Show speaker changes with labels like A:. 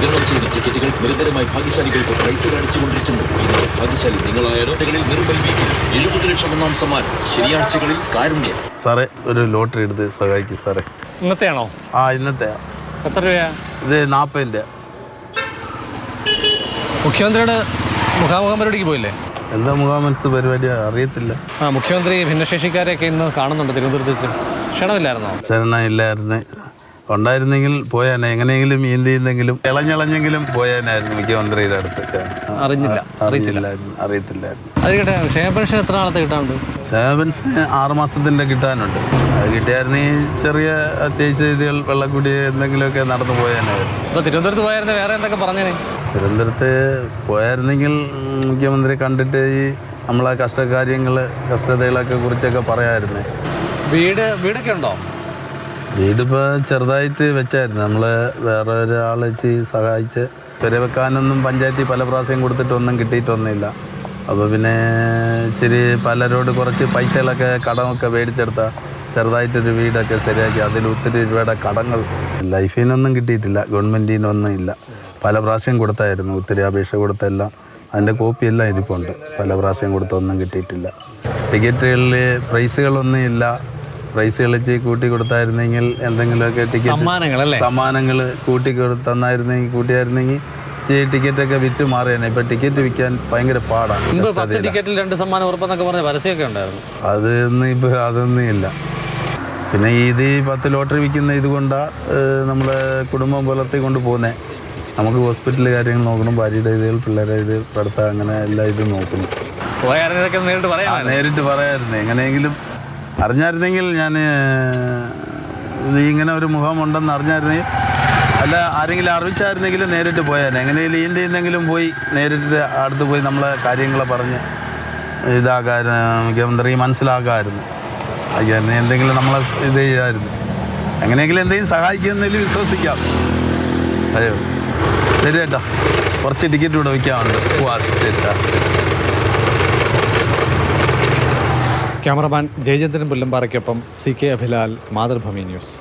A: വിതരണം ചെയ്ത ടിക്കറ്റുകൾ നിരന്തരമായി ഭാഗ്യശാലികൾക്ക് പ്രൈസ് കാണിച്ചുകൊണ്ടിരിക്കുന്നു ഇന്ന് ഭാഗ്യശാലി നിങ്ങളായാലോ ടിക്കറ്റുകളിൽ നിർമ്മൽ വീക്കിൽ എഴുപത് ലക്ഷം ഒന്നാം സമ്മാനം. ശനിയാഴ്ചകളിൽ കാരുണ്യം.
B: സാറേ ഒരു ലോട്ടറി എടുത്ത് സഹായിക്കും സാറേ.
C: ഇന്നത്തെയാണോ?
B: ആ ഇന്നത്തെ
C: എത്ര രൂപയാ?
B: ഇത് നാൽപ്പതിന്റെ
C: മുഖ്യമന്ത്രിയുടെ മുഖാമുഖം പരിപാടിക്ക് പോയില്ലേ?
B: എന്താ മുഖാമനസ് പരിപാടി അറിയത്തില്ല.
C: ആ മുഖ്യമന്ത്രി ഭിന്നശേഷിക്കാരെയൊക്കെ ഇന്ന് കാണുന്നുണ്ട് തിരുവനന്തപുരത്ത് വെച്ച്. ക്ഷണമില്ലായിരുന്നോ?
B: ശരണ ഇല്ലായിരുന്നു. ഉണ്ടായിരുന്നെങ്കിൽ പോയാനെ. എങ്ങനെയെങ്കിലും ഇന്ത്യന്നെങ്കിലും ഇളഞ്ഞിളഞ്ഞെങ്കിലും പോയാനായിരുന്നു മുഖ്യമന്ത്രിയുടെ അടുത്തൊക്കെ.
C: അറിഞ്ഞില്ല. അറിയിച്ചില്ല.
B: അറിയില്ലായിരുന്നു. അറിയത്തില്ലായിരുന്നു.
C: അത് കേട്ടെ ക്ഷേമ എത്ര നാളത്തെ കിട്ടാനുണ്ട്?
B: സേവൻസിന് ആറ് മാസത്തിന്റെ കിട്ടാനുണ്ട്. അത് കിട്ടിയായിരുന്നെങ്കിൽ ചെറിയ അത്യാവശ്യ രീതികൾ വെള്ളക്കുടി എന്തെങ്കിലുമൊക്കെ നടന്നു പോയാനായിരുന്നു.
C: തിരുവനന്തപുരത്ത് പോയായിരുന്നു വേറെ എന്തൊക്കെ പറഞ്ഞേ
B: തിരുവനന്തപുരത്ത് പോയായിരുന്നെങ്കിൽ മുഖ്യമന്ത്രി കണ്ടിട്ട് ഈ നമ്മളെ കഷ്ടകാര്യങ്ങൾ കഷ്ടതകളൊക്കെ കുറിച്ചൊക്കെ പറയാമായിരുന്നു
C: വീട് വീടൊക്കെ ഉണ്ടോ?
B: വീടിപ്പോൾ ചെറുതായിട്ട് വെച്ചായിരുന്നു. നമ്മൾ വേറെ ഒരാൾ വെച്ച് സഹായിച്ച് പെര വെക്കാനൊന്നും പഞ്ചായത്തിൽ പല പ്രാവശ്യം കൊടുത്തിട്ടൊന്നും കിട്ടിയിട്ടൊന്നുമില്ല. അപ്പോൾ പിന്നെ ഇച്ചിരി പലരോട് കുറച്ച് പൈസകളൊക്കെ കടമൊക്കെ മേടിച്ചെടുത്ത ചെറുതായിട്ടൊരു വീടൊക്കെ ശരിയാക്കി അതിൽ ഒത്തിരി രൂപയുടെ കടങ്ങൾ ലൈഫിനൊന്നും കിട്ടിയിട്ടില്ല ഗവൺമെന്റിനൊന്നും ഇല്ല പല പ്രാവശ്യം കൊടുത്തായിരുന്നു ഒത്തിരി അപേക്ഷ കൊടുത്തെല്ലാം. അതിന്റെ കോപ്പി എല്ലാം ഇരിപ്പുണ്ട്. പല പ്രാവശ്യം കൊടുത്തൊന്നും കിട്ടിയിട്ടില്ല. ടിക്കറ്റുകളിൽ പ്രൈസുകളൊന്നും ഇല്ല പ്രൈസ് കളിച്ച് കൂട്ടി കൊടുത്തായിരുന്നെങ്കിൽ എന്തെങ്കിലുമൊക്കെ ടിക്കറ്റ്
C: സമ്മാനങ്ങൾ
B: കൂട്ടി കൊടു- തന്നായിരുന്നെങ്കിൽ കൂട്ടിയായിരുന്നെങ്കിൽ ടിക്കറ്റ് ടിക്കറ്റൊക്കെ വിറ്റ് മാറിയാണ് ഇപ്പൊ ടിക്കറ്റ് വിൽക്കാൻ ഭയങ്കര പാടാണ്.
C: ടിക്കറ്റിൽ രണ്ട് സമ്മാനം ഉറപ്പെന്നൊക്കെ പറഞ്ഞ പരസ്യമൊക്കെ ഉണ്ടായിരുന്നു.
B: അതൊന്നും ഇപ്പൊ അതൊന്നും ഇല്ല. പിന്നെ ഇത് ഈ പത്ത് ലോട്ടറി വിൽക്കുന്ന ഇതുകൊണ്ടാണ് നമ്മളെ കുടുംബം പുലർത്തിക്കൊണ്ട് പോകുന്നത് നമുക്ക് ഹോസ്പിറ്റൽ കാര്യങ്ങൾ നോക്കണം. ഭാര്യയുടെ ഇതുകൾ പിള്ളേരെ ഇത് പഠിത്തം അങ്ങനെ എല്ലാ ഇതും നോക്കുന്നു.
C: നേരിട്ട്
B: ആ,
C: പറയാം
B: നേരിട്ട് പറയായിരുന്നു എങ്ങനെയെങ്കിലും അറിഞ്ഞായിരുന്നെങ്കിൽ ഞാൻ ഇങ്ങനെ ഒരു മുഖമുണ്ടെന്ന് അറിഞ്ഞായിരുന്നെങ്കിൽ അല്ല ആരെങ്കിലും അറിയിച്ചായിരുന്നെങ്കിൽ നേരിട്ട് പോയാൽ എങ്ങനെയെങ്കിലും ഇതിന്റെ എന്തെങ്കിലും പോയി നേരിട്ട് അടുത്ത് പോയി നമ്മളെ കാര്യങ്ങൾ പറഞ്ഞ് ഇതാക്കാമായിരുന്നു മുഖ്യമന്ത്രി മനസ്സിലാക്കാമായിരുന്നു അയ്യായിരുന്നു എന്തെങ്കിലും നമ്മളെ ഇത് ചെയ്യാമായിരുന്നു. എങ്ങനെയെങ്കിലും എന്തെങ്കിലും സഹായിക്കുന്നതിൽ വിശ്വസിക്കാം. അയ്യോ ശരി ചേട്ടാ. കുറച്ച് ടിക്കറ്റ് ഇവിടെ വയ്ക്കാറുണ്ട് പോവാ ശരി
C: cameraman Jayachandran പുല്ലമ്പാറയ്ക്കൊപ്പം C K Abhilal Mathrubhumi news.